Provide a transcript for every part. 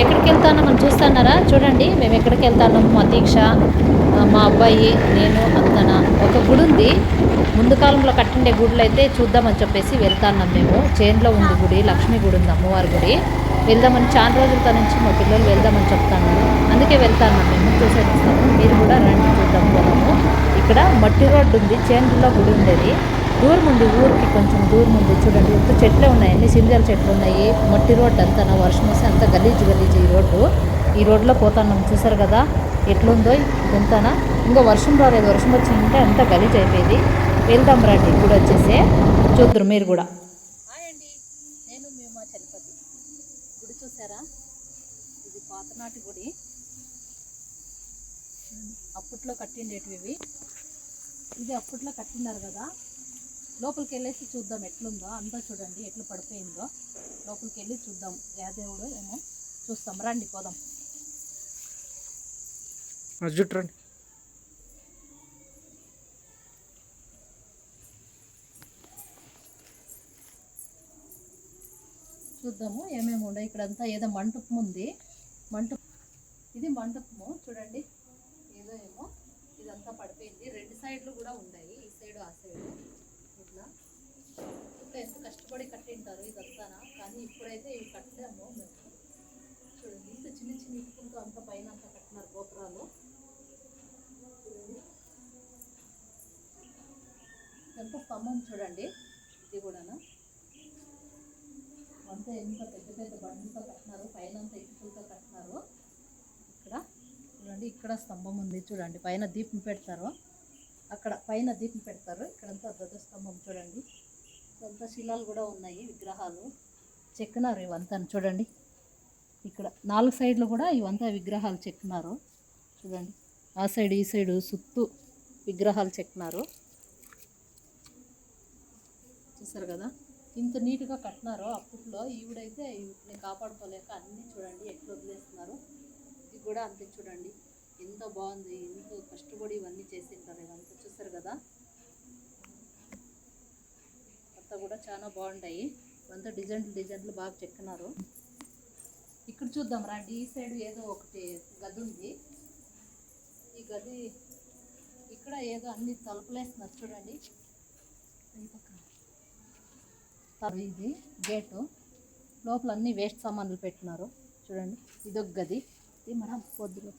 ఎక్కడికి వెళ్తానో మనం చూస్తున్నారా? చూడండి మేము ఎక్కడికి వెళ్తాను మా దీక్ష మా అబ్బాయి నేను అందన ఒక గుడి ఉంది. ముందు కాలంలో కట్టిండే గుడులు అయితే చూద్దామని చెప్పేసి వెళ్తాన్నాం మేము. చేన్లో ఉంది గుడి లక్ష్మీ గుడి ఉంది అమ్మవారి గుడి. వెళ్దామని చాలా రోజుల నుంచి మా పిల్లలు వెళ్దామని చెప్తాను అందుకే వెళ్తాను మేము. చూసేస్తాము మీరు కూడా రండి చూద్దాం పోదాము. ఇక్కడ మట్టి రోడ్డు ఉంది చేనులో గుడి ఉండేది. దూరం ఉంది ఊరికి కొంచెం దూరం ఉంది చూడండి ఎంత చెట్లే ఉన్నాయి అన్ని సింజల చెట్లు ఉన్నాయి మట్టి రోడ్డు అంతా వర్షం వస్తే అంత గలీజ్ గలీజ్ ఈ రోడ్డు. ఈ రోడ్లో పోతాను చూసారు కదా ఎట్లుందో ఇదంతానా? ఇంకా వర్షం రాలేదు వర్షం వచ్చిందంటే అంత గలీజ్ అయిపోయింది. వెళ్దాం రండి ఇప్పుడు వచ్చేసి చూద్దరు మీరు కూడా. అండి నేను మేము మా చలపతి. గుడి చూసారా ఇది పాతనాటి గుడి. అప్పట్లో కట్టిండేటివి ఇవి. ఇది అప్పట్లో కట్టినారు కదా. లోపలికి వెళ్ళేసి చూద్దాం ఎట్లుందో. అంతా చూడండి ఎట్లా పడిపోయిందో. లోపలికి వెళ్ళి చూద్దాం యాదేవుడు ఏమో చూస్తాం. రండి పోదాం. జుట్రండి చూద్దాము ఏమేమి ఉన్నాయి. ఇక్కడంతా ఏదో మంటపం ఉంది. మంటపం ఇది మంటపము. చూడండి. ఏదో ఏమో ఇదంతా పడిపోయింది. రెండు సైడ్లు కూడా ఉన్నాయి. ఈ సైడ్ ఆ సైడ్. ఇట్లా. ఇంకా ఎంత కష్టపడి కట్టింటారు ఇదంతానా కానీ ఇప్పుడైతే ఇవి కట్టాము మేము. చూడండి ఇంత చిన్న చిన్న ఇటుకుంటూ అంత పైన అంత కట్టినారు గోపురాలు. ఎంత స్తంభం చూడండి ఇది కూడాను. అంతా ఎంత పెద్ద పెద్ద బండితో కట్టినారు పైన అంతా ఇటుకలతో కట్టినారు. ఇక్కడ చూడండి ఇక్కడ స్తంభం ఉంది చూడండి పైన దీపం పెడతారు. అక్కడ పైన దీపం పెడతారు. ఇక్కడంతా ధ్వజస్తంభం చూడండి. ఇదంతా శిలాలు కూడా ఉన్నాయి విగ్రహాలు. చెక్కినారు ఇవంతా చూడండి. ఇక్కడ నాలుగు సైడ్లు కూడా ఇవంతా విగ్రహాలు చెక్కినారు. చూడండి. ఆ సైడ్ ఈ సైడు సుత్తు విగ్రహాలు చెక్కినారు. చూసారు కదా? ఇంత నీట్గా కట్టినారో. అప్పట్లో ఈవిడైతే వీటిని కాపాడుకోలేక అన్నీ చూడండి ఎట్లా వదిలేస్తున్నారు. ఇది కూడా అంతే చూడండి. ఎంత బాగుంది ఎంత కష్టపడి ఇవన్నీ చేసింటారు ఇదంతా చూసారు కదా? అంతా కూడా చాలా బాగుంటాయి. ఇవంతా డిజైన్లు డిజైన్లు బాగా చెక్కినారు. ఇక్కడ చూద్దాం రండి ఈ సైడ్ ఏదో ఒకటి గది ఉంది. ఈ గది ఇక్కడ ఏదో అన్ని తలుపులేస్తున్నారు చూడండి. ఇది గేటు. లోపల అన్ని వేస్ట్ సామాన్లు పెట్టినారు. చూడండి ఇదొక గది. ఇది మనం పొద్దులో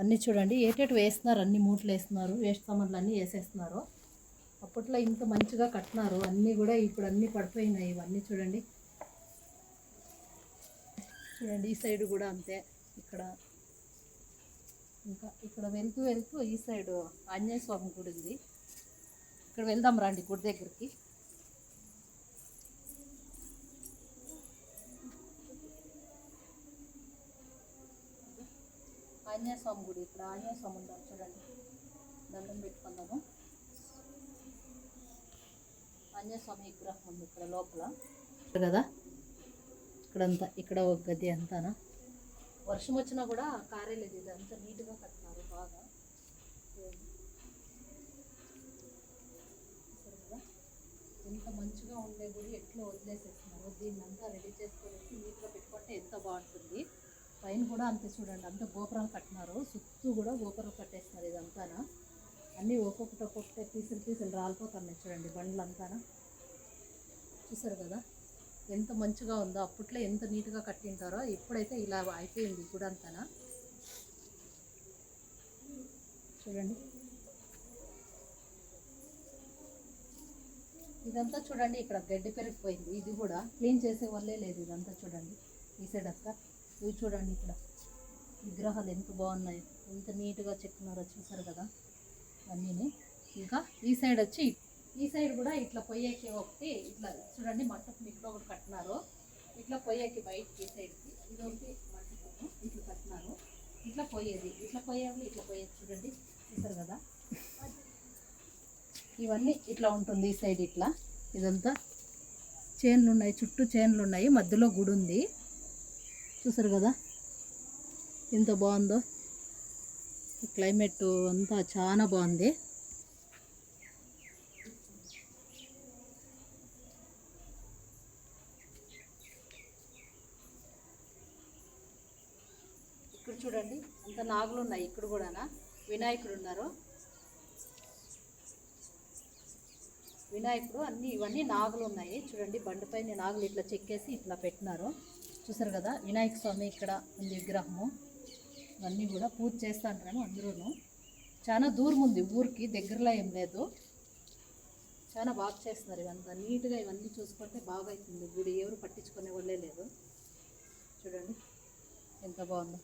అన్నీ చూడండి. ఏటేటు వేస్తున్నారు? అన్ని మూటలు వేస్తున్నారు. వేస్ట్ సామాన్లు అన్నీ వేసేస్తున్నారు. అప్పట్లో ఇంత మంచిగా కట్టినారు. అన్నీ కూడా ఇప్పుడు అన్నీ పడిపోయినాయి. ఇవన్నీ చూడండి. చూడండి ఈ సైడ్ కూడా అంతే. ఇక్కడ ఇంకా ఇక్కడ వెళ్తూ వెళ్తూ ఈ సైడు ఆంజనేయ స్వామి గుడి ఉంది. ఇక్కడ వెళ్దాం రండి గుడి దగ్గరికి. ఆంజనేయ స్వామి గుడి ఇక్కడ ఆంజనేయ స్వామి ఉన్నారు చూడండి. దండం పెట్టుకుందాము. ఆంజనేయ స్వామి విగ్రహం ఉంది ఇక్కడ లోపల. కదా? ఇక్కడంతా ఇక్కడ ఒక గది అంతానా? వర్షం వచ్చినా కూడా కారేలేదు ఇది అంతా నీట్గా కట్టినారు బాగా? ఎంత మంచిగా ఉండే గుడి ఎట్లా వదిలేసేస్తున్నారు? దీన్ని అంతా రెడీ చేసుకొని నీట్గా పెట్టుకుంటే ఎంత బాగుంటుంది? పైన కూడా అంతే చూడండి అంత గోపురం కట్టినారు. చుట్టూ కూడా గోపురం కట్టేస్తున్నారు ఇదంతానా. అన్నీ ఒక్కొక్కటి ఒక్కొక్కటి పీసులు పీసులు రాలిపోతున్నాయి చూడండి బండ్లు అంతానా చూసారు కదా ఎంత మంచిగా ఉందో అప్పట్లో ఎంత నీట్గా కట్టింటారో ఇప్పుడైతే ఇలా అయిపోయింది గుడి అంతానా చూడండి. ఇదంతా చూడండి ఇక్కడ గడ్డి పెరిగిపోయింది. ఇది కూడా క్లీన్ చేసే వల్లే లేదు ఇదంతా చూడండి. ఈ సైడ్ అక్క ఇవి చూడండి ఇక్కడ. విగ్రహాలు ఎంత బాగున్నాయి. ఎంత నీట్గా చెక్కున్నారో చూసారు కదా అన్నీ ఇంకా ఈ సైడ్ వచ్చి ఈ సైడ్ కూడా ఇట్లా పొయ్యేకి ఒకటి ఇట్లా చూడండి మంటపం ఇట్లా ఒకటి కట్టినారు. ఇట్లా పొయ్యేకి బయటకి ఈ సైడ్కి. ఇది ఒకటి మంటపము ఇట్లా కట్టినారు. ఇట్లా పోయేది ఇట్లా పోయేవి ఇట్లా పోయేది చూడండి. చూసారు కదా? ఇవన్నీ ఇట్లా ఉంటుంది ఈ సైడ్ ఇట్లా. ఇదంతా చైన్లు ఉన్నాయి చుట్టూ చైన్లు ఉన్నాయి మధ్యలో గుడి ఉంది. చూసారు కదా? ఎంత బాగుందో. క్లైమేట్ అంతా చాలా బాగుంది. ఇక్కడ చూడండి అంత నాగులు ఉన్నాయి ఇక్కడ కూడా వినాయకుడు ఉన్నారు. వినాయకుడు అన్ని ఇవన్నీ నాగులు ఉన్నాయి. చూడండి బండిపైన నాగులు ఇట్లా చెక్కేసి ఇట్లా పెట్టినారు. చూసారు కదా? వినాయక స్వామి ఇక్కడ ఉంది విగ్రహము. ఇవన్నీ కూడా పూజ చేస్తా అంటారు అందరూను. చాలా దూరం ఉంది ఊరికి దగ్గరలో ఏం లేదు. చాలా బాగా చేస్తున్నారు ఇవంతా. నీట్గా ఇవన్నీ చూసుకుంటే బాగా అవుతుంది గుడి ఎవరు పట్టించుకునే వాళ్ళే లేదు చూడండి ఎంత బాగుందో.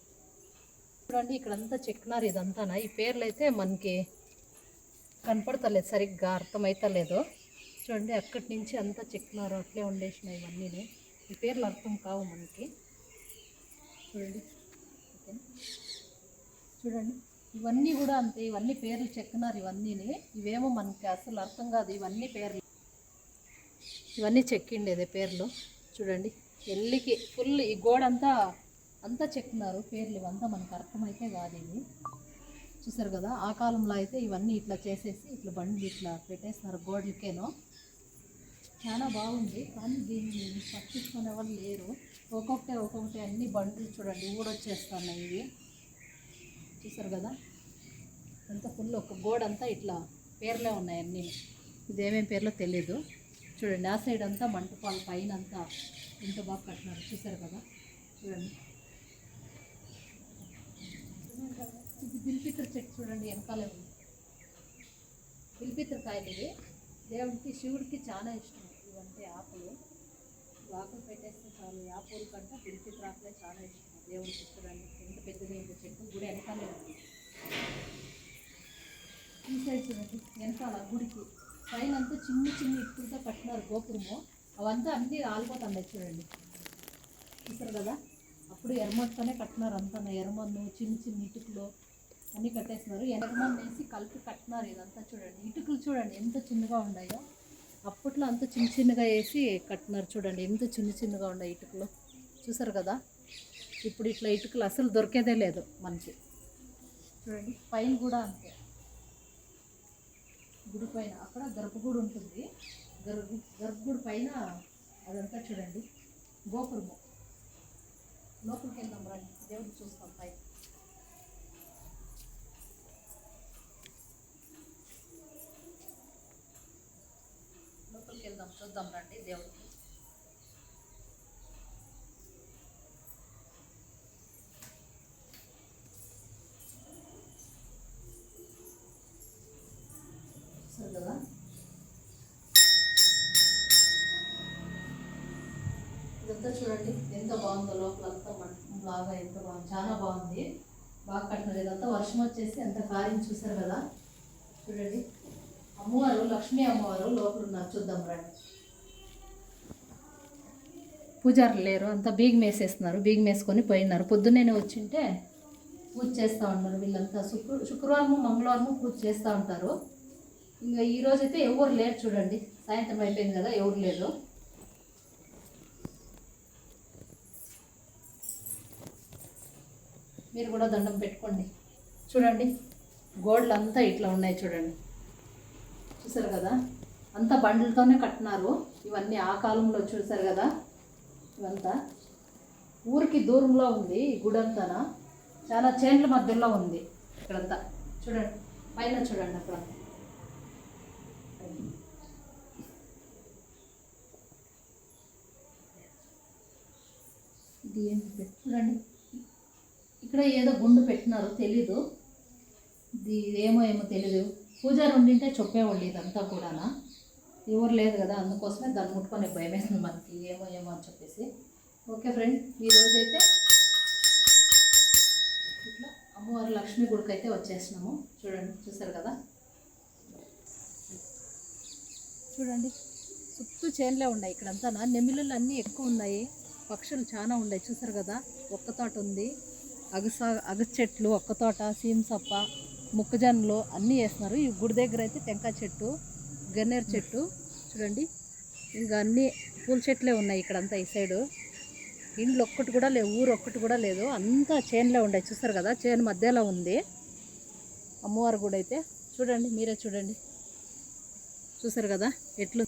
చూడండి ఇక్కడంతా చెక్కినారు ఇదంతానా? ఈ పేర్లు అయితే మనకి కనపడతలేదు సరిగ్గా అర్థమవుతలేదు చూడండి అక్కడి నుంచి అంతా చెక్కినారు అట్లే ఉండేసినాయి ఇవన్నీ ఈ పేర్లు అర్థం కావు మనకి. చూడండి. ఓకేనా? చూడండి. ఇవన్నీ కూడా అంతే ఇవన్నీ పేర్లు చెక్కినారు ఇవన్నీని. ఇవేమో మనకి అసలు అర్థం కాదు ఇవన్నీ పేర్లు. ఇవన్నీ చెక్కిండేదే పేర్లు. చూడండి. ఎల్లికి ఫుల్ ఈ గోడ అంతా అంతా చెక్కినారు పేర్లు ఇవంతా మనకు అర్థమైతే కాదు ఇవి చూసారు కదా ఆ కాలంలో అయితే ఇవన్నీ ఇట్లా చేసేసి ఇట్లా బండి ఇట్లా పెట్టేస్తున్నారు గోడలకేనో. చాలా బాగుంది. కానీ దీన్ని పట్టించుకునే వాళ్ళు లేరు. ఒక్కొక్కటి ఒక్కొక్కటి అన్ని బండ్లు చూడండి. ఊడొచ్చేస్తున్నాయి ఇవి. చూసారు కదా? అంత ఫుల్ ఒక గోడ అంతా ఇట్లా పేర్లే ఉన్నాయి అన్నీ. ఇదేమేం పేర్లో తెలియదు చూడండి ఆ సైడ్ అంతా మంటపాల పైన అంతా ఎంత బాగా కట్టినారు. చూసారు కదా? చూడండి. ఇది బిల్పిత్ర చెట్టు చూడండి వెనకాలే ఉంది. బిల్పిత్ర కాయలు ఇవి. దేవుడికి శివుడికి చాలా ఇష్టం. ఇవంటే ఆకులు ఆకులు పెట్టేస్తే చాలు. ఆ పూల కంటే బిల్పిత్ర ఆకులే చాలా ఇష్టం. దేవుడికి చూడండి ఎంత పెద్దది ఇంత చెట్టు గుడి వెనకాలే ఉంది. ఈ సైడ్ చూడండి. వెనకాల గుడికి. పైన అంతా చిన్న చిన్న ఇప్పుడుతో కట్టినారు గోపురము. అవంతా అన్నీ రాలిపోతున్నాయి చూడండి. చూసారు కదా? అప్పుడు ఎర్రమట్టుతోనే కట్టినారు అంతా. ఎర్రమన్ను చిన్న చిన్న ఇటుకలు అన్నీ కట్టేస్తున్నారు. ఎర్రమన్ను వేసి కలిపి కట్టినారు ఇదంతా చూడండి. ఇటుకలు చూడండి ఎంత చిన్నగా ఉన్నాయో. అప్పట్లో అంత చిన్న చిన్నగా వేసి కట్టినారు చూడండి. ఎంత చిన్న చిన్నగా ఉన్నాయి ఇటుకలు. చూసారు కదా? ఇప్పుడు ఇట్లా ఇటుకలు అసలు దొరికేదే లేదు మనకి చూడండి. పైన కూడా అంతే. గుడి పైన అక్కడ గర్భగుడి ఉంటుంది. గర్భ గర్భగుడి పైన అదంతా చూడండి. గోపురము. లోపలికి వెళ్దాం రండి. దేవుడు చూస్తాం పై చూద్దాం రండి దేవుడికి. కదా ఇదంతా చూడండి ఎంత బాగుందో లోపల అంతా బాగా ఎంత బాగుంది చాలా బాగుంది. బాగా కట్టినారు. ఇదంతా వర్షం వచ్చేసి ఎంత కార్యం చూసారు కదా? చూడండి. అమ్మవారు లక్ష్మీ అమ్మవారు లోపల ఉన్నారు. చూద్దాం రండి. పూజారులు లేరు. అంతా బీగం వేసేస్తున్నారు బీగం వేసుకొని పోయినారు. పొద్దున్నే వచ్చింటే పూజ చేస్తూ ఉన్నారు వీళ్ళంతా. శుక్ర శుక్రవారము మంగళవారము పూజ చేస్తూ ఉంటారు. ఇంకా ఈ అయితే ఎవరు లేరు చూడండి. సాయంత్రం అయిపోయింది కదా ఎవరు లేరు. మీరు కూడా దండం పెట్టుకోండి. చూడండి గోడలు అంతా ఇట్లా ఉన్నాయి చూడండి. చూసారు కదా? అంతా బండ్లతోనే కట్టినారు. ఇవన్నీ ఆ కాలంలో చూసారు కదా? ఇవంతా. ఊరికి దూరంలో ఉంది ఈ గుడి చాలా చేన్ల మధ్యలో ఉంది ఇక్కడంతా. చూడండి. పైన చూడండి అక్కడ. ఇది ఏం చూడండి. ఇక్కడ ఏదో గుండు పెట్టినారు తెలీదు. ఇది ఏమో ఏమో తెలీదు. పూజారి ఉండింటే చెప్పేవాళ్ళు ఇదంతా కూడానా? ఎవరు లేదు కదా అందుకోసమే దాన్ని ముట్టుకొని భయం వేస్తుంది మనకి. ఏమో ఏమో అని చెప్పేసి. ఓకే ఫ్రెండ్ ఈరోజు అయితే ఇట్లా అమ్మవారి లక్ష్మీ గుడికి అయితే వచ్చేసినాము. చూడండి చూసారు కదా? చూడండి చుట్టూ చేనులే ఉన్నాయి ఇక్కడంతా నెమిలులు అన్నీ ఎక్కువ ఉన్నాయి. పక్షులు చాలా ఉన్నాయి చూసారు కదా? ఒక్క తోట ఉంది. అగస అగ చెట్లు ఒక్క తోట సీమసప్ప మొక్కజొన్నలు అన్నీ వేస్తున్నారు. ఈ గుడి దగ్గర అయితే టెంకాయ చెట్టు గన్నేరు చెట్టు చూడండి. ఇంకా అన్నీ పూల చెట్లే ఉన్నాయి ఇక్కడంతా ఈ సైడు. ఇండ్లు ఒక్కటి కూడా లేవు ఊరు ఒక్కటి కూడా లేదు. అంతా చేనులే ఉన్నాయి చూస్తారు కదా చేను మధ్యలో ఉంది. అమ్మవారి గుడి అయితే. చూడండి మీరే చూడండి. చూసారు కదా ఎట్లు